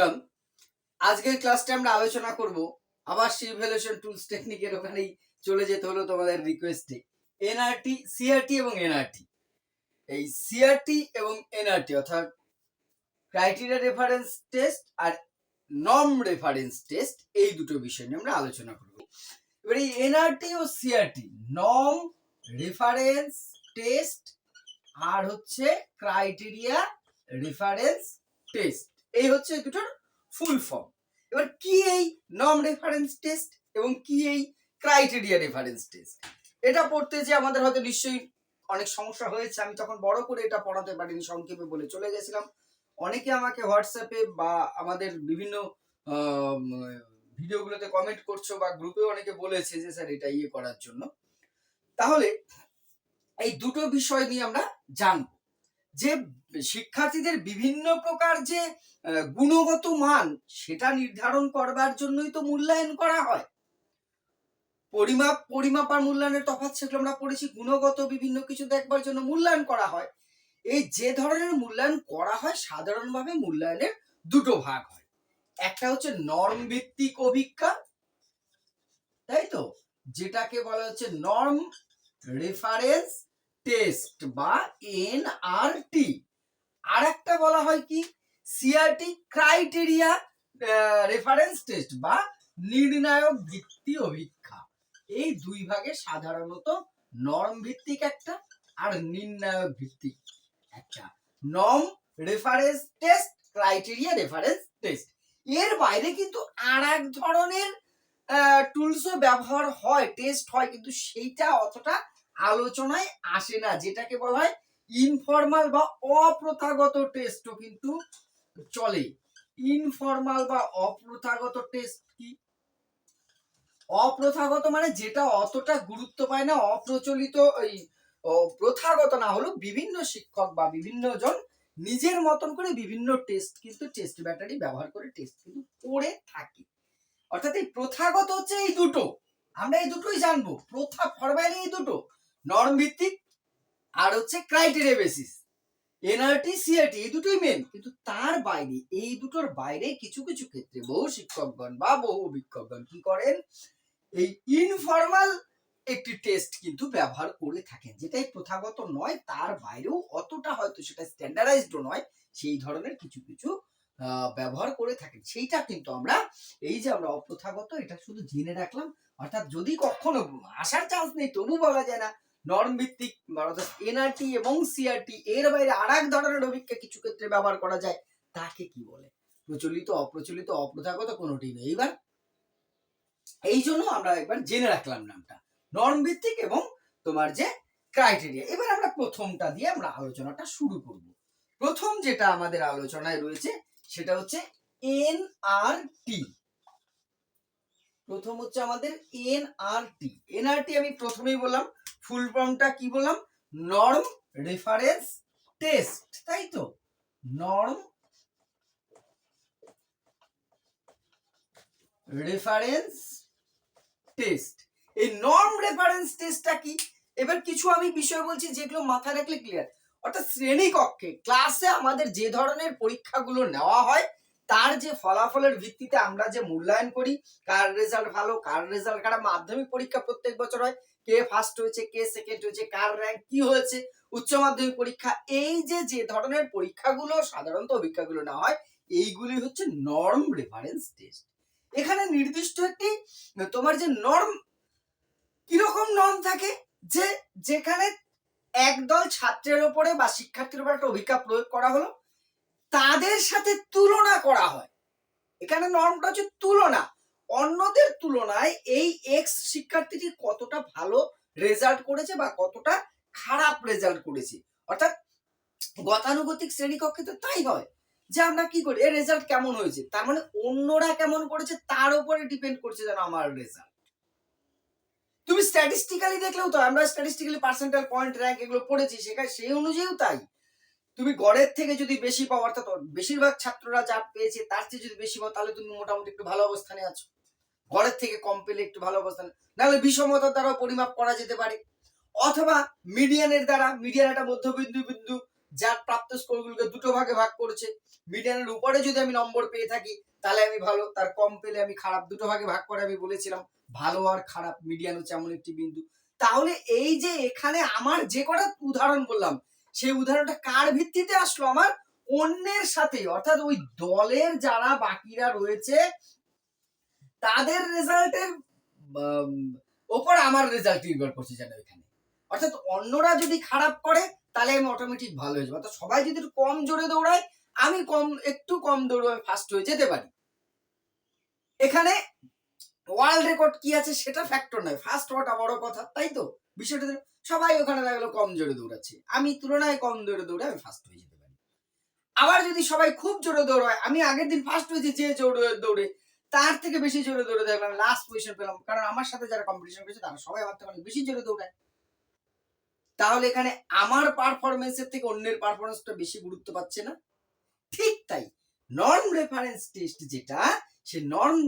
Welcome আজকের ক্লাসটা আমরা আলোচনা করব আবার সেই ভ্যালুয়েশন টুলস টেকনিকের ওখানেই চলে যেতে হলো তোমাদের রিকোয়েস্টে এনআরটি সিআরটি এবং এনআরটি এই সিআরটি এবং এনআরটি অর্থাৎ ক্রাইটেরিয়া রেফারেন্স টেস্ট আর নর্ম রেফারেন্স টেস্ট এই দুটো বিষয় নিয়ে আমরা আলোচনা করব। এবার এই এনআরটি ও সিআরটি নর্ম রেফারেন্স টেস্ট আর হচ্ছে ক্রাইটেরিয়া রেফারেন্স টেস্ট এই হচ্ছে দুটোর ফুল ফর্ম এবার কি এই নর্ম রেফারেন্স টেস্ট এবং কি এই ক্রাইটেরিয়া রেফারেন্স টেস্ট এটা পড়তে যে আমাদের হয়তো নিশ্চয়ই অনেক সমস্যা হয়েছে। আমি তখন বড় করে এটা পড়াতে পারিনি, সংক্ষেপে বলে চলে গেছিলাম। অনেকে আমাকে হোয়াটসঅ্যাপে বা আমাদের বিভিন্ন ভিডিওগুলোতে কমেন্ট করছ বা গ্রুপে অনেকে বলেছে যে, স্যার, এটা ইয়ে করার জন্য। তাহলে এই দুটো বিষয় নিয়ে আমরা জানব। যে শিক্ষার্থীদের বিভিন্ন প্রকার যে গুণগত মান, সেটা নির্ধারণ করবার জন্যই তো মূল্যায়ন করা হয়। পরিমাপ পরিমাপ আর মূল্যায়নের তফাৎ সেগুলো আমরা পড়েছি, গুণগত বিভিন্ন কিছু দেখবার জন্য মূল্যায়ন করা হয়। এই যে ধরনের মূল্যায়ন করা হয়, সাধারণভাবে মূল্যায়নের দুটো ভাগ হয়। একটা হচ্ছে নর্ম ভিত্তিক অভিজ্ঞা তাই তো? যেটাকে বলা হচ্ছে নর্ম রেফারেন্স টেস্ট বা এনআরটি আর একটা বলা হয় কি? সিআরটি ক্রাইটেরিয়া রেফারেন্স টেস্ট বা নির্ণায়ক ভিত্তি অভিক্ষা। এই দুই ভাগে সাধারণত নর্ম ভিত্তিক একটা আর নির্ণায়ক ভিত্তিক একটা। Norm reference test criteria reference test এর বাইরে কিন্তু আর এক ধরনের টুলসও ব্যবহার হয় টেস্ট হয়, কিন্তু সেইটা অতটা আলোচনায় আসে না যেটাকে বলা হয় ইনফর্মাল বা অপ্রথাগত টেস্টও কিন্তু চলে ইনফর্মাল বা অপ্রথাগত টেস্ট কি? অপ্রথাগত মানে যেটা অতটা গুরুত্ব পায় না অপ্রচলিত এই ও, প্রথাগত না হলেও বিভিন্ন শিক্ষক বা বিভিন্ন জন নিজের মতন করে বিভিন্ন টেস্ট কিন্তু টেস্ট ব্যাটারি ব্যবহার করে টেস্ট কিন্তু করে থাকে। অর্থাৎ এই প্রথাগত হচ্ছে এই দুটো। আমরা এই দুটোই জানব। প্রথা ফরমালি এই দুটো। নর্ম ভিত্তিক আর হচ্ছে ক্রাইটেরিয়া বেসিস এনআরটি সিআরটি এই দুটোই মেন কিন্তু তার বাইরে, এই দুটোর বাইরে কিছু কিছু ক্ষেত্রে বহু শিক্ষকগণ বা বহু অভিজ্ঞকগণ কি করেন? এই ইনফর্মাল একটি টেস্ট কিন্তু ব্যবহার করে থাকেন, যেটাই প্রথাগত নয়, তার বাইরেও অতটা হয়তো সেটা স্ট্যান্ডার্ডাইজড নয়, সেই ধরনের কিছু কিছু ব্যবহার করে থাকেন। সেইটা কিন্তু আমরা, এই যে আমরা অপ্রথাগত, এটা শুধু জেনে রাখলাম। অর্থাৎ যদি কখনো আসার চান্স নেই, তবু বলা যায় না নর্ম ভিত্তিক এনআরটি এবং সিআরটি এর বাইরে আর এক ধরনের অভিজ্ঞা কিছু ক্ষেত্রে ব্যবহার করা যায়। তাকে কি বলে? প্রচলিত, অপ্রচলিত, অপ্রথাগত কোনোটি নেই। এইবার এই জন্য আমরা একবার জেনে রাখলাম নামটা। নর্ম ভিত্তিক এবং তোমার যে ক্রাইটেরিয়া এবার আমরা প্রথমটা দিয়ে আমরা আলোচনাটা শুরু করব। প্রথম যেটা আমাদের আলোচনায় রয়েছে, সেটা হচ্ছে এনআরটি প্রথম হচ্ছে আমাদের এনআরটি এনআরটি আমি প্রথমেই বললাম ফুল ফর্মটা কি বললাম? নর্ম রেফারেন্স টেস্ট তাই তো? নর্ম রেফারেন্স টেস্ট এই নর্ম রেফারেন্স টেস্টটা কি? এবার কিছু আমি বিষয় বলছি যেগুলো মাথায় রাখলে ক্লিয়ার অর্থাৎ শ্রেণীকক্ষে ক্লাসে আমাদের যে ধরনের পরীক্ষাগুলো নেওয়া হয় তার যে ফলাফলের ভিত্তিতে আমরা যে মূল্যায়ন করি, কার রেজাল্ট ভালো, কার রেজাল্ট খারাপ, মাধ্যমিক পরীক্ষা প্রত্যেক বছর হয়, কে ফার্স্ট হয়েছে, কে সেকেন্ড হয়েছে, কার র্যাঙ্ক কি হয়েছে, উচ্চ মাধ্যমিক পরীক্ষা, এই যে যে ধরনের পরীক্ষাগুলো সাধারণত অভিজ্ঞাগুলো না হয়, এইগুলি হচ্ছে নর্ম রেফারেন্স টেস্ট এখানে নির্দিষ্ট একটি, তোমার যে নর্ম কীরকম নর্ম থাকে, যে, যেখানে একদল ছাত্রের উপরে বা শিক্ষার্থীর উপর একটা অভিজ্ঞতা প্রয়োগ করা হলো তাদের সাথে তুলনা করা হয়। এখানে নর্মটা হচ্ছে তুলনা। অন্যদের তুলনায় এই এক্স শিক্ষার্থীটি কতটা ভালো রেজাল্ট করেছে বা কতটা খারাপ রেজাল্ট করেছে। অর্থাৎ গতানুগতিক শ্রেণীকক্ষে তো তাই হয় যে আমরা কি করি? এর রেজাল্ট কেমন হয়েছে? তার মানে অন্যরা কেমন করেছে তার উপরে ডিপেন্ড করছে যেন আমার রেজাল্ট তুমি স্ট্যাটিস্টিক্যালি দেখলেও তো আমরা স্ট্যাটিস্টিক্যালি পার্সেন্টাল পয়েন্ট র্যাঙ্ক এগুলো পড়েছি, সেখানে সেই অনুযায়ীও তাই। তুমি গড়ের থেকে যদি বেশি পাও, অর্থাৎ বেশিরভাগ ছাত্ররা যা পেয়েছে, তার চেয়ে যদি বেশি পাও, তাহলে তুমি মোটামুটি একটু ভালো অবস্থানে আছো। গড়ের থেকে কম পেলে একটু ভালো অবস্থানে। নাহলে বিষমতার দ্বারা পরিমাপ করা যেতে পারে। অথবা মিডিয়ানের দ্বারা, মিডিয়ান একটা মধ্যবিন্দু বিন্দু যার প্রাপ্ত স্কোরগুলোকে দুটো ভাগে ভাগ করেছে। মিডিয়ানের উপরে যদি আমি নম্বর পেয়ে থাকি, তাহলে আমি ভালো। তার কম পেলে আমি খারাপ। দুটো ভাগে ভাগ করে আমি বলেছিলাম, ভালো আর খারাপ। মিডিয়ান হচ্ছে এমন একটি বিন্দু। তাহলে এই যে এখানে আমার যে কটা উদাহরণ বললাম সেই উদাহরণটা কার ভিত্তিতে আসলো? আমার অন্যের সাথে অর্থাৎ ওই দলের যারা বাকিরা রয়েছে, তাদের রেজাল্টের ওপর আমার রেজাল্ট নির্ভর করছে যেন এখানে। অর্থাৎ অন্যরা যদি খারাপ করে, তাহলে আমি অটোমেটিক ভালো হয়ে যাব। অর্থাৎ সবাই যদি কম জোরে দৌড়ায়, আমি কম, একটু কম দৌড়ে ফার্স্ট হয়ে যেতে পারি। এখানে ওয়ার্ল্ড রেকর্ড কি আছে সেটা ফ্যাক্টর নয়। ফার্স্ট হওয়াটা বড় কথা, তাই তো? বিষয়টা সবাই ওখানে লাগল কম জোরে দৌড়াচ্ছে। আমি তুলনায় কম জোরে দৌড়ে আমি ফার্স্ট হয়ে যেতে পারি। আবার যদি সবাই খুব জোরে দৌড়ায়, আমি আগের দিন ফার্স্ট হয়েছি যে জোরে দৌড়ে তার থেকে বেশি জোরে দৌড়ে দেখলাম লাস্ট পজিশন পেলাম। কারণ আমার সাথে যারা কম্পিটিশন করেছে, তারা সবাই আমার থেকে অনেক বেশি জোরে দৌড়ায়। তাহলে এখানে আমার পারফরমেন্সের থেকে অন্যের পারফরমেন্সটা বেশি গুরুত্ব পাচ্ছে না। ঠিক তাই নর্ম রেফারেন্স টেস্ট যেটা, সে নর্ম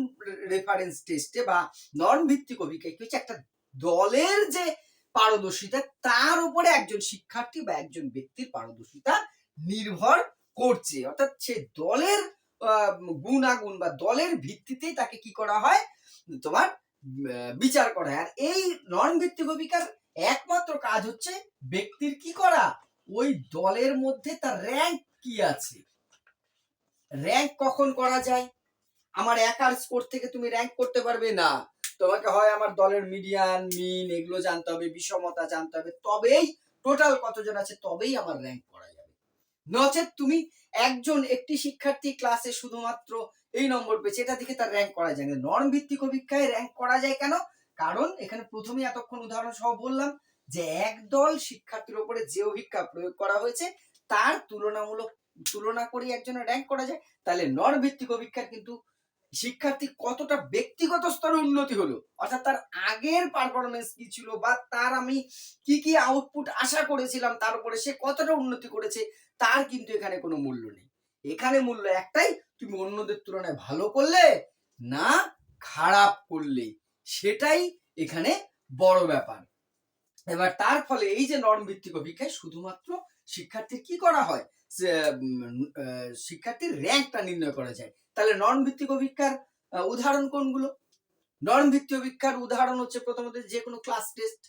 রেফারেন্স টেস্টে বা নর্ম ভিত্তিক অভিজ্ঞতা হচ্ছে একটা দলের যে পারদর্শিতা তার উপরে একজন শিক্ষার্থী বা একজন ব্যক্তির পারদর্শিতা নির্ভর করছে। অর্থাৎ সে দলের গুণাগুণ বা দলের ভিত্তিতেই তাকে কি করা হয়? তোমার বিচার করা আর এই নন ভিত্তিক অভিজ্ঞতার একমাত্র কাজ হচ্ছে ব্যক্তির কি করা? ওই দলের মধ্যে তার র্যাঙ্ক কি আছে? র্যাঙ্ক কখন করা যায়? আমার একার স্কোর থেকে তুমি র্যাঙ্ক করতে পারবে না। তোমাকে হয় আমার দলের মিডিয়ান, মিন, এগুলো জানতে হবে, বিষমতা জানতে হবে, তবেই টোটাল কতজন আছে, তবেই আমার র্যাঙ্ক করা যাবে। নচেত তুমি একজন, একটি শিক্ষার্থী ক্লাসে শুধুমাত্র এই নম্বর পেয়েছে, এটা দেখে তার র্যাঙ্ক করা যায় নর্ম ভিত্তিক অভিজ্ঞায় র্যাঙ্ক করা যায় কেন? কারণ এখানে প্রথমে এতক্ষণ উদাহরণ সহ বললাম যে একদল শিক্ষার্থীর উপরে যে অভিজ্ঞা প্রয়োগ করা হয়েছে, তার তুলনামূলক, তুলনা করে একজনের র্যাঙ্ক করা যায়। তাহলে নর ভিত্তিক অভিজ্ঞার কিন্তু শিক্ষার্থী কতটা ব্যক্তিগত স্তরে উন্নতি হলো? অর্থাৎ তার আগের পারফরমেন্স কি ছিল বা তার আমি কি কি আউটপুট আশা করেছিলাম তার উপরে সে কতটা উন্নতি করেছে, তার কিন্তু এখানে কোনো মূল্য নেই। এখানে মূল্য একটাই, তুমি অন্যদের তুলনায় ভালো করলে না খারাপ করলে। সেটাই এখানে বড় ব্যাপার। এবার তার ফলে এই যে নর্ম ভিত্তিক অভিজ্ঞায় শুধুমাত্র শিক্ষার্থীর কি করা হয়? শিক্ষার্থীর র্যাঙ্কটা নির্ণয় করা যায়। তাহলে নন ভিত্তিক অভিক্ষার উদাহরণ কোনগুলো? নন ভিত্তিক অভিক্ষার উদাহরণ হচ্ছে প্রথমত যে কোনো ক্লাস টেস্ট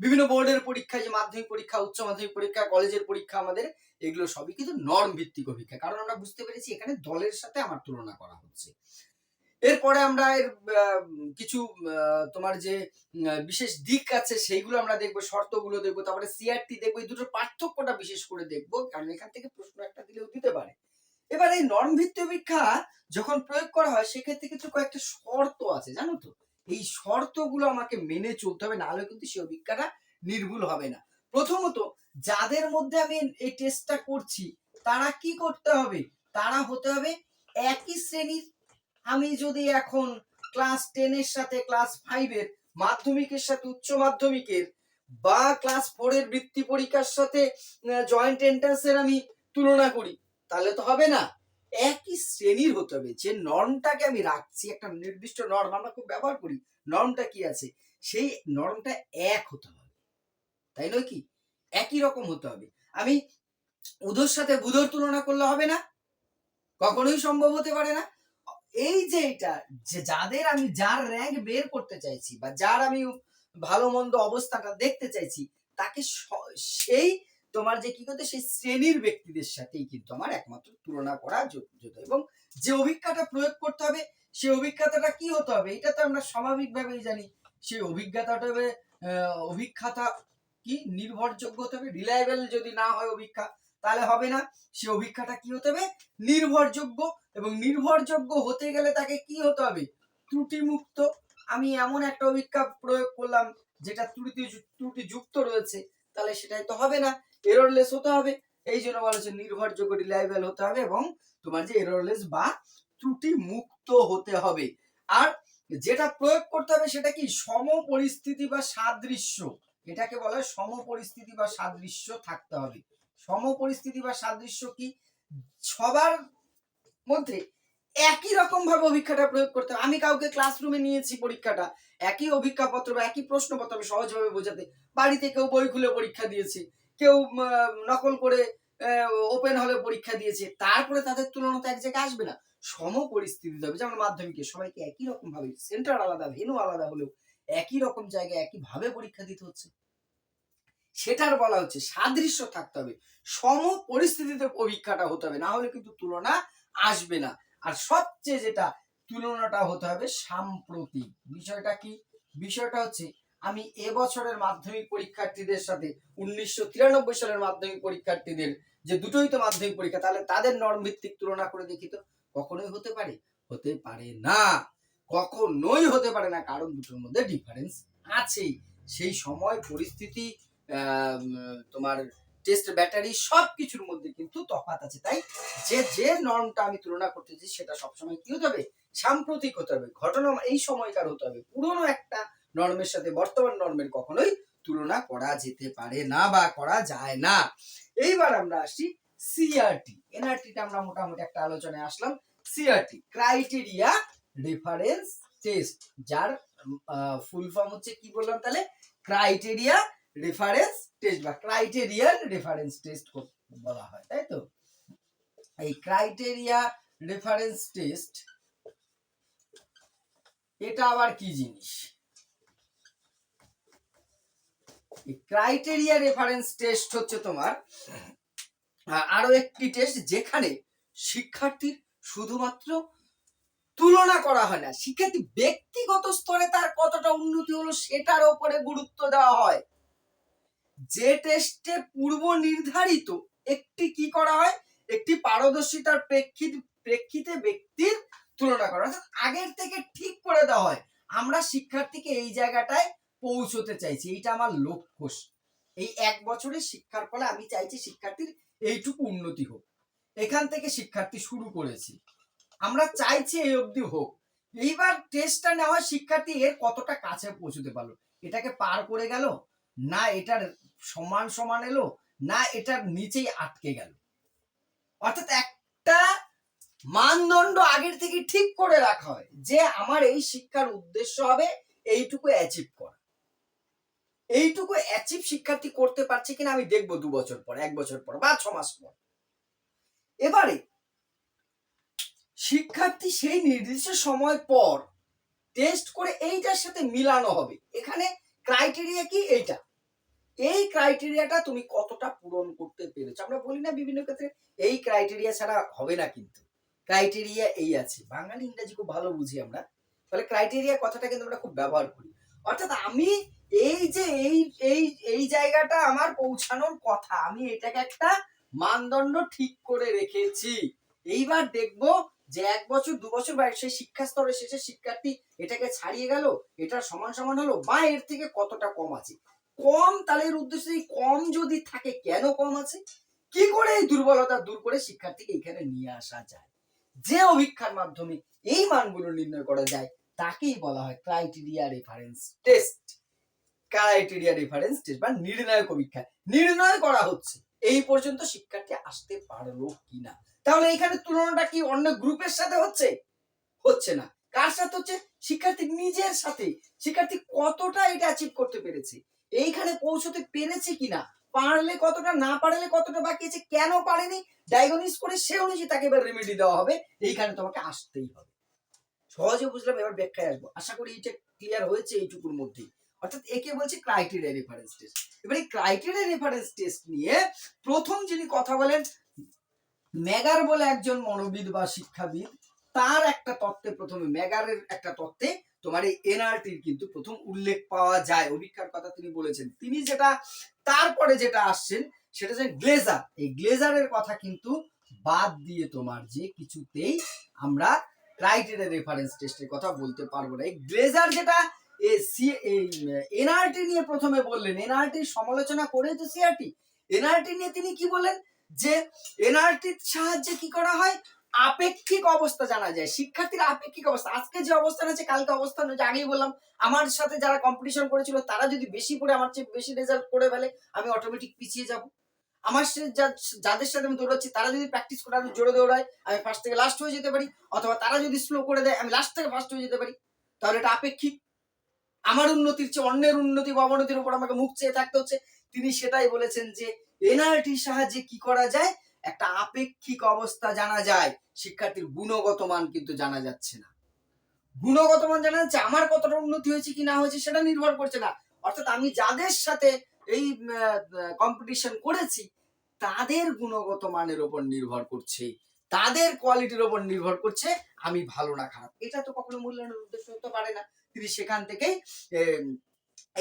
বিভিন্ন বোর্ডের পরীক্ষা, যে মাধ্যমিক পরীক্ষা, উচ্চ মাধ্যমিক পরীক্ষা কলেজের পরীক্ষা আমাদের, এগুলো সবই কিন্তু নর্ম ভিত্তিক অভিক্ষা। কারণ আমরা বুঝতে পেরেছি এখানে দলের সাথে আমার তুলনা করা হচ্ছে। এরপরে আমরা এর কিছু তোমার যে বিশেষ দিক আছে, সেইগুলো আমরা দেখব, শর্তগুলো দেখব, তারপরে সিআরটি দেখব, এই দুটোর পার্থক্যটা বিশেষ করে দেখব, কারণ এখান থেকে প্রশ্ন একটা দিলেও দিতে পারে। এবার এই নর্ম ভিত্তিক অভিজ্ঞা যখন প্রয়োগ করা হয়, সেক্ষেত্রে কিন্তু কয়েকটা শর্ত আছে, জানো তো? এই শর্তগুলো আমাকে মেনে চলতে হবে, নাহলে কিন্তু সেই অভিজ্ঞাটা নির্ভুল হবে না। প্রথমত, যাদের মধ্যে আমি এই টেস্টটা করছি, তারা কি করতে হবে? তারা হতে হবে একই শ্রেণির আমি যদি এখন ক্লাস টেনের সাথে ক্লাস ফাইভের মাধ্যমিকের সাথে উচ্চ মাধ্যমিকের বা ক্লাস ফোরের বৃত্তি পরীক্ষার সাথে জয়েন্ট এন্ট্রান্সের আমি তুলনা করি, তাহলে তো হবে না। একই শ্রেণির হতে হবে। যে নর্মটাকে আমি রাখছি, একটা নির্দিষ্ট নর্ম আমরা খুব ব্যবহার করি নর্মটা কি আছে? সেই নর্মটা এক হতে হবে। তাই নয় কি? একই রকম হতে হবে। আমি উদোর সাথে বুধর তুলনা করলে হবে না? কখনোই সম্ভব হতে পারে না। এই যে এটা, যে যাদের আমি, যার র্যাঙ্ক বের করতে চাইছি বা যার আমি ভালো মন্দ অবস্থাটা দেখতে চাইছি, তাকে সেই তোমার যে কি করতে, সেই শ্রেণির ব্যক্তিদের সাথেই কিন্তু আমার একমাত্র তুলনা করা য- যেত এবং যে অভিজ্ঞতা প্রয়োগ করতে হবে, সেই অভিজ্ঞতাটা কি হতে হবে, এটা তো আমরা স্বাভাবিকভাবেই জানি। সেই অভিজ্ঞতাটা হবে অভিজ্ঞতা কি? নির্ভরযোগ্য হতে হবে রিলায়েবল যদি না হয় অভিজ্ঞা তাহলে হবে না। সে অভিজ্ঞতা কি হতে হবে? নির্ভরযোগ্য এবং নির্ভরযোগ্য হতে গেলে তাকে কি হতে হবে? ত্রুটি মুক্ত আমি এমন একটা অভিজ্ঞতা প্রয়োগ করলাম যেটা ত্রুটি ত্রুটি যুক্ত রয়েছে। তাহলে সেটাই তো হবে না। এররলেস হতে হবে। এই জন্য বলা হচ্ছে নির্ভরযোগ্য রিলায়েবল হতে হবে এবং তোমার যে এররলেস বা ত্রুটি মুক্ত হতে হবে। আর যেটা প্রয়োগ করতে হবে সেটা কি? সম পরিস্থিতি বা সাদৃশ্য। এটাকে বলা হয় সম পরিস্থিতি বা সাদৃশ্য থাকতে হবে। সম পরিস্থিতি বা সাদৃশ্য কি? সবার মধ্যে একই রকম ভাবে অভিজ্ঞতা প্রয়োগ করতে হবে। আমি কাউকে ক্লাসরুমে নিয়েছি পরীক্ষাটা, একই অভিজ্ঞাপত্র বা একই প্রশ্নপত্র আমি সহজভাবে বোঝাতে। বাড়িতে কেউ বই খুলে পরীক্ষা দিয়েছে, কেউ নকল করে ওপেন হলে পরীক্ষা দিয়েছে, তারপরে তাদের তুলনা তো এক জায়গায় আসবে না। সম পরিস্থিতি হবে। যেমন মাধ্যমিকে সবাইকে একই রকম ভাবে সেন্টার আলাদা ভেনু আলাদা হলেও একই রকম জায়গায় একই ভাবে পরীক্ষা দিতে হচ্ছে। সেটার বলা হচ্ছে সাদৃশ্য থাকতে হবে। সম পরিস্থিতিতে পরীক্ষাটা হতে হবে, না হলে কিন্তু তুলনা আসবে না। আর সবচেয়ে যেটা তুলনাটা হতে হবে সাম্প্রতিক বিষয়টা কি? বিষয়টা হচ্ছে আমি এবছরের মাধ্যমিক পরীক্ষার্থীদের সাথে উনিশশো তিরানব্বই সালের মাধ্যমিক পরীক্ষার্থীদের যে দুটোই তো মাধ্যমিক পরীক্ষা, তাহলে তাদের নর্ম ভিত্তিক তুলনা করে দেখি তো। কখনোই হতে পারে? হতে পারে না। কখনোই হতে পারে না, কারণ দুটোর মধ্যে ডিফারেন্স আছেই। সেই সময় পরিস্থিতি তোমার টেস্ট ব্যাটারি সব কিছুর মধ্যে কিন্তু তফাৎ আছে। তাই যে যে নর্মটা আমি তুলনা করতেছি, সেটা সবসময় কি হতে হবে? সাম্প্রতিক হতে হবে। ঘটনা এই সময়কার হতে হবে। পুরনো একটা নর্মের সাথে বর্তমান নর্মের কখনোই তুলনা করা যেতে পারে না বা করা যায় না। এইবার আমরা আসি সিআরটি এনআরটিটা আমরা মোটামুটি একটা আলোচনায় আসলাম। সিআরটি ক্রাইটেরিয়া রেফারেন্স টেস্ট যার ফুল ফর্ম হচ্ছে কি বললাম তাহলে? ক্রাইটেরিয়া রেফারেন্স টেস্ট বা ক্রাইটেরিয়ান রেফারেন্স টেস্ট বলা হয়, তাই তো? এই ক্রাইটেরিয়া রেফারেন্স টেস্ট এটা আবার কি জিনিস? ক্রাইটেরিয়া রেফারেন্স টেস্ট হচ্ছে তোমার আরও একটি টেস্ট যেখানে শিক্ষার্থীর শুধুমাত্র তুলনা করা হয় না, শিক্ষার্থী ব্যক্তিগত স্তরে তার কতটা উন্নতি হলো সেটার ওপরে গুরুত্ব দেওয়া হয়। যে টেস্টে পূর্ব নির্ধারিত একটি কি করা হয়? একটি পারদর্শিতার প্রেক্ষিত, প্রেক্ষিতে ব্যক্তির তুলনা করা। অর্থাৎ আগের থেকে ঠিক করে দেওয়া হয়। আমরা শিক্ষার্থীকে এই জায়গাটায় পৌঁছতে চাইছি। এইটা আমার লক্ষ্য। এই এক বছরের শিক্ষার ফলে আমি চাইছি শিক্ষার্থীর এইটুকু উন্নতি হোক। এখান থেকে শিক্ষার্থী শুরু করেছি। আমরা চাইছি এই অবধি হোক। এইবার টেস্টটা নেওয়া শিক্ষার্থী এর কতটা কাছে পৌঁছতে পারল? এটাকে পার করে গেল? না এটার সমান সমান এলো, না এটার নিচেই আটকে গেল। অর্থাৎ একটা মানদণ্ড আগের থেকে ঠিক করে রাখা হয় যে আমার এই শিক্ষার উদ্দেশ্য হবে এইটুকু অ্যাচিভ করা। এইটুকু অ্যাচিভ শিক্ষার্থী করতে পারছে কিনা আমি দেখব দু বছর পর, এক বছর পর বা ছ মাস পর। এবারে শিক্ষার্থী সেই নির্দিষ্ট সময় পর টেস্ট করে এইটার সাথে মিলানো হবে। এখানে ক্রাইটেরিয়া কি? এইটা। এই ক্রাইটেরিয়াটা তুমি কতটা পূরণ করতে পেরেছ? আমরা বলি না বিভিন্ন ক্ষেত্রে এই ক্রাইটেরিয়া ছাড়া হবে না কিন্তু। ক্রাইটেরিয়া এই আছে। বাঙালি ইংরেজি খুব ভালো বুঝি আমরা। তাহলে ক্রাইটেরিয়া কথাটা কিন্তু আমরা খুব ব্যবহার করি। অর্থাৎ আমি এই যে এই এই এই জায়গাটা আমার পৌঁছানোর কথা, আমি এটাকে একটা মানদণ্ড ঠিক করে রেখেছি। এইবার দেখব যে এক বছর, দু বছর বা সেই শিক্ষা স্তরে শেষে শিক্ষার্থী এটাকে ছাড়িয়ে গেল, এটা সমান সমান হলো বা এর থেকে কতটা কম আছে। কম তাহলে এর উদ্দেশ্য কম যদি থাকে, কেন কম আছে? কি করে এই দুর্বলতা দূর করে শিক্ষার্থীকে এখানে নিয়ে আসা যায়? যে অভিক্ষার মাধ্যমে এই মানগুলো নির্ণয় করা যায়, তাকেই বলা হয় criteria reference test criteria reference test বা নির্ণায়ক অভিক্ষা। নির্ণয় করা হচ্ছে। এই পর্যন্ত শিক্ষার্থী আসতে পারল কিনা? তাহলে এখানে তুলনাটা কি অন্য গ্রুপের সাথে হচ্ছে? হচ্ছে না। কার সাথে হচ্ছে? শিক্ষার্থী নিজের সাথে। শিক্ষার্থী কতটা এটা অ্যাচিভ করতে পেরেছে? এইখানে পৌঁছতে পেরেছে কিনা? পারলে কতটা, না পারলে কতটা বাকি আছে, কেন পারেনি? ডায়াগনিস করে সে অনুযায়ী তাকে এবার রেমেডি দেওয়া হবে। এইখানে তোমাকে আসতেই হবে। সহজে বুঝলাম, এবার ব্যাখ্যায় আসব। আশা করি এটা ক্লিয়ার হয়েছে এইটুকুর মধ্যেই। অর্থাৎ একে বলছে ক্রাইটেরিয়া রেফারেন্স টেস্ট এবার এই ক্রাইটেরিয়া রেফারেন্স টেস্ট নিয়ে প্রথম যিনি কথা বলেন, ম্যাগার বলে একজন মনোবিদ বা শিক্ষাবিদ, তার একটা তত্ত্বে প্রথমে, ম্যাগারের একটা তত্ত্বে তোমার এই এনআরটির কিন্তু প্রথম উল্লেখ পাওয়া যায়, অভিজ্ঞার কথা তিনি বলেছেন। তিনি যেটা, তারপরে যেটা আসছেন, সেটা হচ্ছে গ্লেজার এই গ্লেজারের কথা কিন্তু বাদ দিয়ে তোমার যে কিছুতেই আমরা ক্রাইটেরিয়া রেফারেন্স টেস্টের কথা বলতে পারব না। এই গ্লেজার যেটা এনআরটি নিয়ে প্রথমে বললেন। এনআরটির সমালোচনা করে তো সিআরটি এনআরটি নিয়ে তিনি কি বলেন যে এনআরটির সাহায্যে কি করা হয়? আপেক্ষিক অবস্থা জানা যায়। শিক্ষার্থীর আপেক্ষিক অবস্থা। আজকে যে অবস্থান আছে, কালকে অবস্থান হচ্ছে আগেই বললাম, আমার সাথে যারা কম্পিটিশন করেছিল, তারা যদি বেশি করে আমার চেয়ে বেশি রেজাল্ট করে ফেলে, আমি অটোমেটিক পিছিয়ে যাব। আমার যাদের সাথে আমি দৌড়াচ্ছি, তারা যদি প্র্যাকটিস করে আমি জোরে দৌড়াই, আমি ফার্স্ট থেকে লাস্ট হয়ে যেতে পারি, অথবা তারা যদি স্লো করে দেয়, আমি লাস্ট থেকে ফার্স্ট হয়ে যেতে পারি, তাহলে এটা আপেক্ষিক। আমার উন্নতির চেয়ে, অন্যের উন্নতি বা অবনতির উপর আমাকে মুখ চেয়ে থাকতে হচ্ছে। তিনি সেটাই বলেছেন যে এনআরটির সাহায্যে কি করা যায়? একটা আপেক্ষিক অবস্থা জানা যায়, শিক্ষার্থীর গুণগত মান কিন্তু জানা যাচ্ছে না। গুণগত মান জানা যাচ্ছে, আমার কতটা উন্নতি হয়েছে কি না হয়েছে সেটা নির্ভর করছে না। অর্থাৎ আমি যাদের সাথে এই কম্পিটিশন করেছি, তাদের গুণগত মানের উপর নির্ভর করছে, তাদের কোয়ালিটির উপর নির্ভর করছে, আমি ভালো না খারাপ। এটা তো কখনো মূল্যায়নের উদ্দেশ্য হতে পারে না। তিনি সেখান থেকেই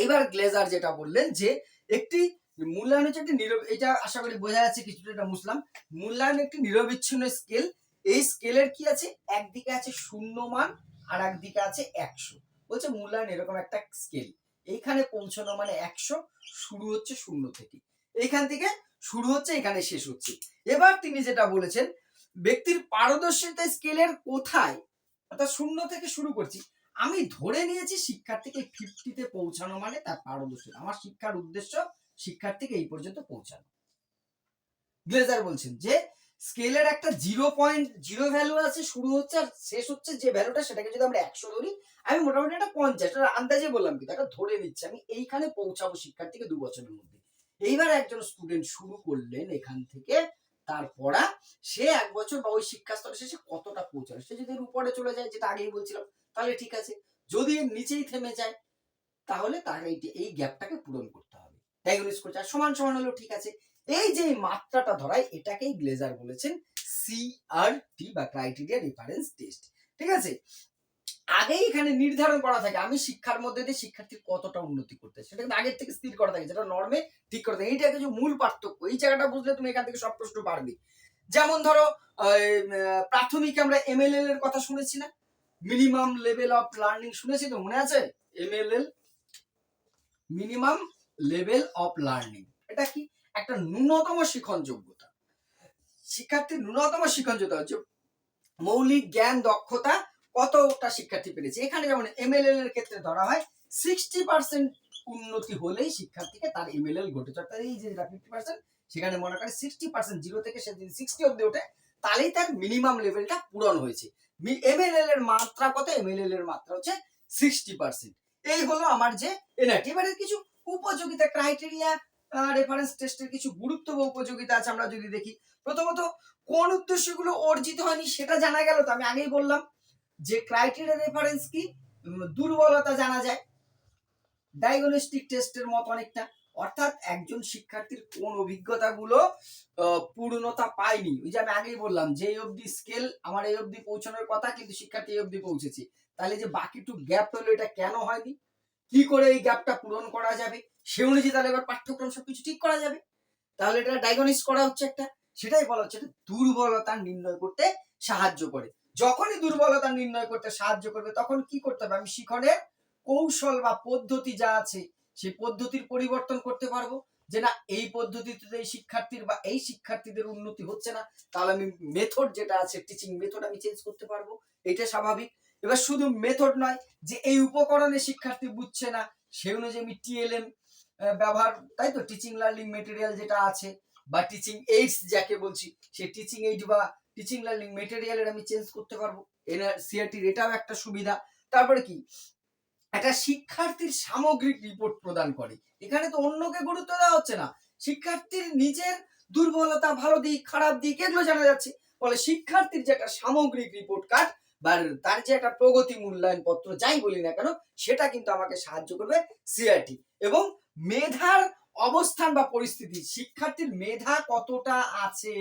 এইবার গ্লেজার যেটা বললেন যে, একটি মূল্যায়ন হচ্ছে একটি নিরব এটা আশা করি বোঝা যাচ্ছে কিছুটা এটা মুসলাম। মূল্যায়ন একটি নিরবিচ্ছিন্ন স্কেল এই স্কেলের কি আছে? একদিকে আছে শূন্য মান আর একদিকে আছে একশো। বলছে মূল্যায়ন এরকম একটা স্কেল এইখানে পৌঁছানো মানে একশো, শুরু হচ্ছে শূন্য থেকে। এইখান থেকে শুরু হচ্ছে, এখানে শেষ হচ্ছে। এবার তিনি যেটা বলেছেন, ব্যক্তির পারদর্শিতা স্কেলের কোথায়? অর্থাৎ শূন্য থেকে শুরু করছি। আমি ধরে নিয়েছি শিক্ষার্থীকে ফিফটিতে পৌঁছানো মানে তার পারদর্শিতা। আমার শিক্ষার উদ্দেশ্য শিক্ষার্থীকে এই পর্যন্ত পৌঁছানো। গ্লেজার বলছেন যে, স্কেলের একটা জিরো পয়েন্ট জিরো ভ্যালু আছে, শুরু হচ্ছে আর শেষ হচ্ছে যে ভ্যালুটা সেটাকে যদি আমরা একশো ধরি, আমি মোটামুটি একটা পঞ্চাশ আন্দাজে বললাম কিন্তু একটা ধরে নিচ্ছি। আমি এইখানে পৌঁছাবো শিক্ষার্থীকে দু বছরের মধ্যে। এইবার একজন স্টুডেন্ট শুরু করলেন এখান থেকে তার পড়া সে এক বছর বা ওই শিক্ষা স্তরে শেষে কতটা পৌঁছালো? সে যদি উপরে চলে যায়, যেটা আগেই বলছিলাম, তাহলে ঠিক আছে। যদি নিচেই থেমে যায়, তাহলে এই এই গ্যাপটাকে পূরণ করতে হবে ডায়াগনোস করছে আর সমান সমান হলেও ঠিক আছে। এই যে মাত্রাটা ধরায় এটাকেই গ্লেজার বলেছেন সিআরটি বা ক্রাইটেরিয়া রেফারেন্স টেস্ট ঠিক আছে? আগেই এখানে নির্ধারণ করা থাকে, আমি শিক্ষার মধ্যে দিয়ে শিক্ষার্থীর কতটা উন্নতি করতে সেটা কিন্তু আগের থেকে স্থির করা থাকে, যেটা নর্মে ঠিক করা থাকে। এইটা কিছু মূল পার্থক্য, এই জায়গাটা বুঝলে তুমি এখান থেকে সব প্রশ্ন পারবে। যেমন ধরো প্রাথমিক আমরা এমএলএল এর কথা শুনেছি না? মিনিমাম লেভেল অফ লার্নিং শুনেছি তো, মনে আছে? MLL minimum level of learning এটা কি? একটা ন্যূনতম শিখন যোগ্যতা শিক্ষার্থীর ন্যূনতম শিখন যোগ্যতা হচ্ছে মৌলিক জ্ঞান দক্ষতা কতটা শিক্ষার্থী পেরেছে? এখানে যেমন এমএলএল এর ক্ষেত্রে ধরা হয় সিক্সটি পার্সেন্ট উন্নতি হলেই শিক্ষার্থীকে তার এমএলএল ঘটেছে অর্থাৎ এই যে ফিফটি পার্সেন্ট সেখানে মনে করে সিক্সটি পার্সেন্ট জিরো থেকে সে যদি সিক্সটি অব্দি ওঠে, তাহলেই তার মিনিমাম লেভেলটা পূরণ হয়েছে। এমএলএল এর মাত্রা কত? এমএলএল এর মাত্রা হচ্ছে সিক্সটি পার্সেন্ট এই হলো আমার যে এনআরটি এবারে কিছু উপযোগিতা ক্রাইটেরিয়া রেফারেন্স টেস্টের কিছু গুরুত্ব বা উপযোগিতা আছে আমরা যদি দেখি। প্রথমত, কোন উদ্দেশ্যগুলো অর্জিত হয়নি সেটা জানা গেল তো আমি আগেই বললাম। যে ক্রাইটেরিয়া রেফারেন্স কি? দুর্বলতা জানা যায়। ডায়াগনস্টিক টেস্টের মত অনেকটা। অর্থাৎ একজন শিক্ষার্থীর কোন অভিজ্ঞতাগুলো পূর্ণতা পায়নি। ওই যে আমি আগেই বললাম যে এই অবধি স্কেল আমার এই অবধি পৌঁছানোর কথা, কিন্তু শিক্ষার্থী এই অবধি পৌঁছেছে। তাহলে যে বাকিটু গ্যাপ হলো, এটা কেন হয়নি? কি করে এই গ্যাপটা পূরণ করা যাবে? সে অনুযায়ী তাহলে এবার পাঠ্যক্রম সবকিছু ঠিক করা যাবে। তাহলে এটা ডায়াগনিস করা হচ্ছে একটা। সেটাই বলা হচ্ছে এটা দুর্বলতা নির্ণয় করতে সাহায্য করে। যখনই দুর্বলতা নির্ণয় করতে সাহায্য করবে, তখন কি করতে হবে? আমি শিখনের কৌশল বা পদ্ধতি যা আছে, সেই পদ্ধতির পরিবর্তন করতে পারব। যে না, এই পদ্ধতিতে এই শিক্ষার্থীর বা এই শিক্ষার্থীদের উন্নতি হচ্ছে না, তাহলে আমি মেথড যেটা আছে টিচিং মেথড আমি চেঞ্জ করতে পারব। এটা স্বাভাবিক। এবার শুধু মেথড নয়, যে এই উপকরণে শিক্ষার্থী বুঝছে না সেই অনুযায়ী আমি টিএলএম ব্যবহার, তাই তো? টিচিং লার্নিং মেটেরিয়াল যেটা আছে, বা টিচিং এইডস যাকে বলছি, সেই টিচিং এইড বা টিচিং লার্নিং মেটেরিয়ালের আমি চেঞ্জ করতে পারব। এনার সিআরটির এটাও একটা সুবিধা। তারপরে কি? একটা শিক্ষার্থীর সামগ্রিক রিপোর্ট প্রদান করে। এখানে তো অন্যকে গুরুত্ব দেওয়া হচ্ছে না। শিক্ষার্থীর নিজের দুর্বলতা, ভালো দিক, খারাপ দিক, এগুলো জানা যাচ্ছে। ফলে শিক্ষার্থীর যে একটা সামগ্রিক রিপোর্ট কার্ড বা তার যে একটা প্রগতি মূল্যায়ন পত্র যাই বলি না কেন, সেটা কিন্তু আমাকে সাহায্য করবে সিআরটি এবং মেধার অবস্থান বা পরিস্থিতি, শিক্ষার্থীর মেধা কতটা আছে,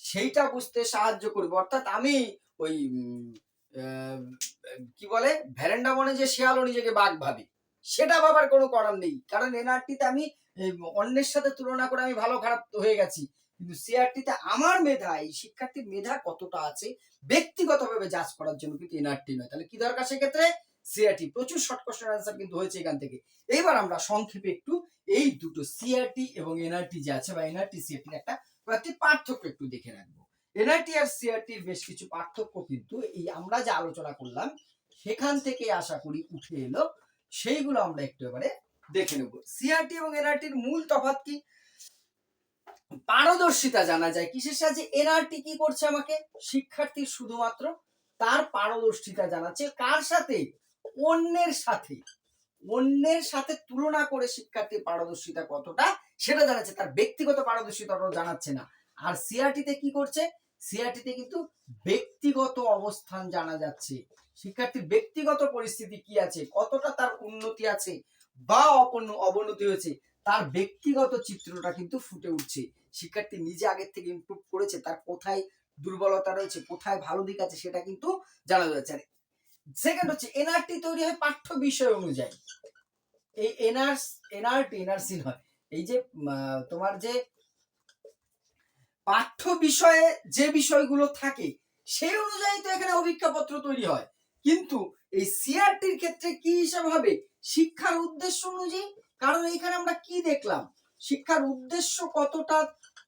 সেইটা বুঝতে সাহায্য করবে। অর্থাৎ আমি ওই কি বলে ভ্যারেন্ডা মনে যে শেয়ালও নিজেকে বাঘ ভাবি, সেটা ভাবার কোনো করার নেই। কারণ এনআরটিতে আমি অন্যের সাথে তুলনা করে আমি ভালো খারাপ হয়ে গেছি। কিন্তু সিআরটিতে আমার মেধা শিক্ষার্থীর মেধা কতটা আছে, ব্যক্তিগতভাবে করার জন্য কিন্তু এনআরটি নয়। তাহলে কি দরকার সেক্ষেত্রে? সিআরটি প্রচুর শর্ট কোশ্চেন কিন্তু হয়েছে এখান থেকে। আমরা সংক্ষেপে একটু এই দুটো সিআরটি এবং এনআরটি যে আছে বা এনআরটি একটা পার্থক্য একটু দেখে রাখব। এনআরটি আর সিআরটির বেশ কিছু পার্থক্য কিন্তু এই আমরা যে আলোচনা করলাম, সেখান থেকে আশা করি উঠে এলো। সেইগুলো আমরা একটু এবারে দেখে নেব। সিআরটি এবং এনআরটির মূল তফাৎ কি? পারদর্শিতা জানা যায়। কিসের সাহায্যে এনআরটি কি করছে আমাকে? শিক্ষার্থীর শুধুমাত্র তার পারদর্শিতা জানাচ্ছে। কার সাথে? অন্যের সাথে। অন্যের সাথে তুলনা করে শিক্ষার্থীর পারদর্শিতা কতটা, সেটা জানাচ্ছে। তার ব্যক্তিগত পারদর্শিতাটাও জানাচ্ছে না। আর সিআরটিতে কি করছে? সিআরটিতে কিন্তু ব্যক্তিগত অবস্থান জানা যাচ্ছে। শিক্ষার্থীর ব্যক্তিগত পরিস্থিতি কি আছে? কতটা তার উন্নতি আছে বা অপন্ন অবনতি হয়েছে? তার ব্যক্তিগত চিত্রটা কিন্তু ফুটে উঠছে। শিক্ষার্থী নিজে আগের থেকে ইমপ্রুভ করেছে, তার কোথায় দুর্বলতা রয়েছে, কোথায় ভালো দিক আছে সেটা কিন্তু জানা যাচ্ছে। সেকেন্ড হচ্ছে এনআরটি তৈরি হয় পাঠ্য বিষয় অনুযায়ী। এই এনআর এনআরটি এনআরসি নয়, এই যে তোমার যে পাঠ্য বিষয়ে যে বিষয়গুলো থাকে, সেই অনুযায়ী তো এখানে অভিজ্ঞাপত্র তৈরি হয়। কিন্তু এই সিআরটির ক্ষেত্রে কি হিসাব হবে? শিক্ষার উদ্দেশ্য অনুযায়ী কারণ এখানে আমরা কি দেখলাম? শিক্ষার উদ্দেশ্য কতটা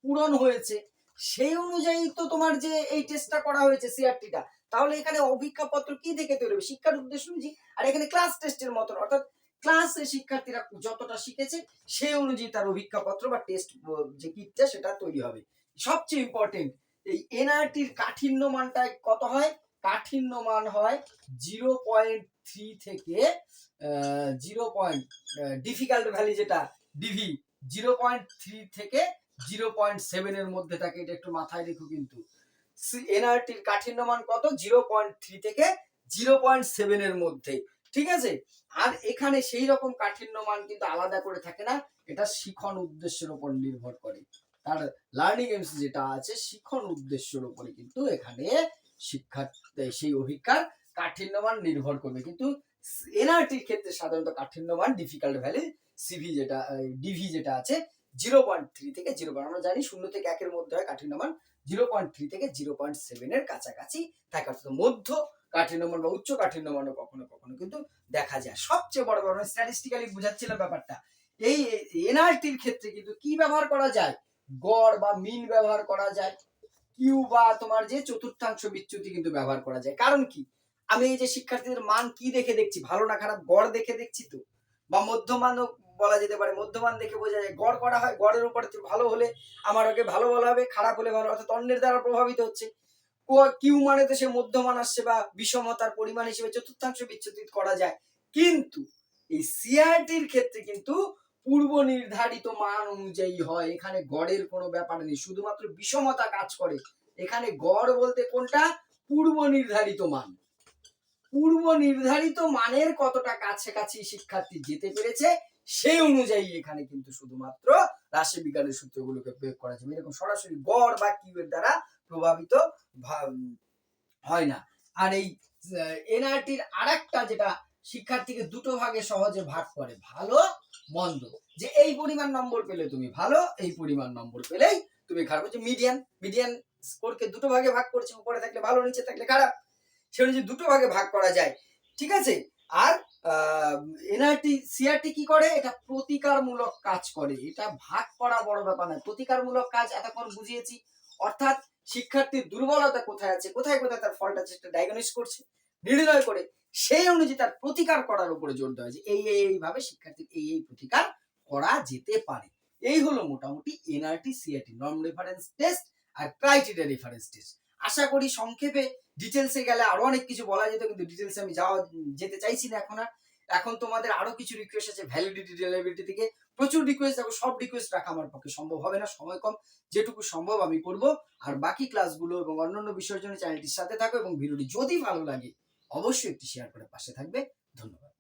পূরণ হয়েছে, সেই অনুযায়ী তো তোমার যে এই টেস্টটা করা হয়েছে সিআরটিটা তাহলে এখানে অভিজ্ঞাপত্র কি দেখে তৈরি হবে? শিক্ষার উদ্দেশ্য অনুযায়ী, আর এখানে ক্লাস টেস্টের মতন, অর্থাৎ ক্লাসে শিক্ষার্থীরা যতটা শিখেছে, সেই অনুযায়ী তার অভিজ্ঞাপত্র বা টেস্ট যে কিটটা সেটা তৈরি হবে। সবচেয়ে ইম্পর্টেন্ট এই এনআরটির কাঠিন্য মানটা কত হয়? কাঠিন্য মান হয় জিরো পয়েন্ট থ্রি থেকে জিরো পয়েন্ট ডিফিকাল্ট ভ্যালি যেটা ডিভি জিরো পয়েন্ট থ্রি থেকে জিরো পয়েন্ট সেভেনের মধ্যে থাকে, এটা একটু মাথায় রেখো কিন্তু। এনআরটির কাঠিন্য মান কত? জিরো পয়েন্ট থ্রি থেকে জিরো পয়েন্ট সেভেনের মধ্যে, ঠিক আছে? আর এখানে সেই রকম কাঠিন্য মান কিন্তু আলাদা করে থাকে না, এটা শিখন উদ্দেশ্যের উপর নির্ভর করে। তার লার্নিং এমস যেটা আছে, শিখন উদ্দেশ্যের উপরে কিন্তু এখানে শিক্ষার সেই অভিজ্ঞার কাঠিন্যমান নির্ভর করবে। কিন্তু এনআরটির ক্ষেত্রে সাধারণত কাঠিন্যমান ডিফিকাল্ট ভ্যালি সিভি যেটা ডিভি যেটা আছে জিরো পয়েন্ট থ্রি থেকে জিরো পয়েন্ট আমরা জানি শূন্য থেকে একের মধ্যে হয় কাঠিন্যমান জিরো পয়েন্ট থ্রি থেকে জিরো পয়েন্ট সেভেনের কাছাকাছি থাকে। অর্থাৎ মধ্য কাঠিন্যমান বা উচ্চ কাঠিন্যমানও কখনো কখনো কিন্তু দেখা যায়। সবচেয়ে বড় বড় স্ট্যাটিস্টিক্যালি বুঝাচ্ছিলাম ব্যাপারটা। এই এনআরটির ক্ষেত্রে কিন্তু কি ব্যবহার করা যায়? গড় বা মিন ব্যবহার করা যায়। কিউ বা তোমার যে চতুর্থাংশ বিচ্যুতি কিন্তু ব্যবহার করা যায়। কারণ কি? আমি এই যে শিক্ষার্থীদের মান কি দেখে দেখছি? ভালো না খারাপ গড় দেখে দেখছি তো? বা মধ্যমানও বলা যেতে পারে, মধ্যমান দেখে বোঝা যায়। গড় করা হয়, গড়ের উপরে ভালো হলে আমার ওকে ভালো বলা হবে, খারাপ হলে ভালো, অর্থাৎ অন্যের দ্বারা প্রভাবিত হচ্ছে। কিউ মানে তো সে মধ্যমান আসছে বা বিষমতার পরিমাণ হিসেবে চতুর্থাংশ বিচ্ছুতি করা যায়। কিন্তু এই সিআরটির ক্ষেত্রে কিন্তু পূর্ব নির্ধারিত মান অনুযায়ী হয়। এখানে গড়ের কোনো ব্যাপার নেই। শুধুমাত্র বিষমতা কাজ করে। এখানে গড় বলতে কোনটা? পূর্ব নির্ধারিত মান। পূর্ব নির্ধারিত মানের কতটা কাছাকাছি শিক্ষার্থী যেতে পেরেছে, সেই অনুযায়ী এখানে কিন্তু শুধুমাত্র রাশি বিজ্ঞানের সূত্রগুলোকে প্রয়োগ করা যাবে। এরকম সরাসরি গড় বা কিউ এর দ্বারা প্রভাবিত হয় না। আর এই এনআরটির আরেকটা যেটা শিক্ষার্থীকে দুটো ভাগে সহজে ভাগ করে, ভালো মন্দ যে এই পরিমাণ নম্বর পেলে তুমি ভালো, এই পরিমাণ নম্বর পেলেই তুমি খারাপ। হচ্ছে মিডিয়ান মিডিয়ান স্কোরকে দুটো ভাগে ভাগ করছে, উপরে থাকলে ভালো, নিচে থাকলে খারাপ। সে অনুযায়ী দুটো ভাগে ভাগ করা যায়, ঠিক আছে? আর এনআরটি সিআরটি কি করে? এটা প্রতিকারমূলক কাজ করে। এটা ভাগ করা বড় ব্যাপার নয়। প্রতিকারমূলক কাজ এতক্ষণ বুঝিয়েছি। অর্থাৎ শিক্ষার্থীর দুর্বলতা কোথায় আছে? কোথায় কোথায় তার ফলটা আছে? সেটা ডায়াগনোস করছে। নির্ণয় করে সেই অনুযায়ী তার প্রতিকার করার উপরে জোর দেওয়া হয়েছে। এই এই, এইভাবে শিক্ষার্থীর এই এই প্রতিকার করা যেতে পারে। এই হলো মোটামুটি NRT CRT norm reference test আর ক্রাইটেরিয়া রেফারেন্স টেস্ট আশা করি সংক্ষেপে ডিটেলসে গেলে আরও অনেক কিছু বলা যেত, কিন্তু ডিটেলসে আমি যাওয়া, যেতে চাইছি না এখন আর। এখন তোমাদের আরও কিছু রিকোয়েস্ট আছে ভ্যালিডিটি রিলায়েবিলিটি থেকে প্রচুর রিকোয়েস্ট দেখো সব রিকোয়েস্ট রাখা আমার পক্ষে সম্ভব হবে না, সময় কম, যেটুকু সম্ভব আমি করব। আর বাকি ক্লাসগুলো এবং অন্যান্য বিষয়ের জন্য চ্যানেলটির সাথে থাকো এবং ভিডিওটি যদি ভালো লাগে অবশ্যই একটি শেয়ার করে পাশে থাকবে। ধন্যবাদ।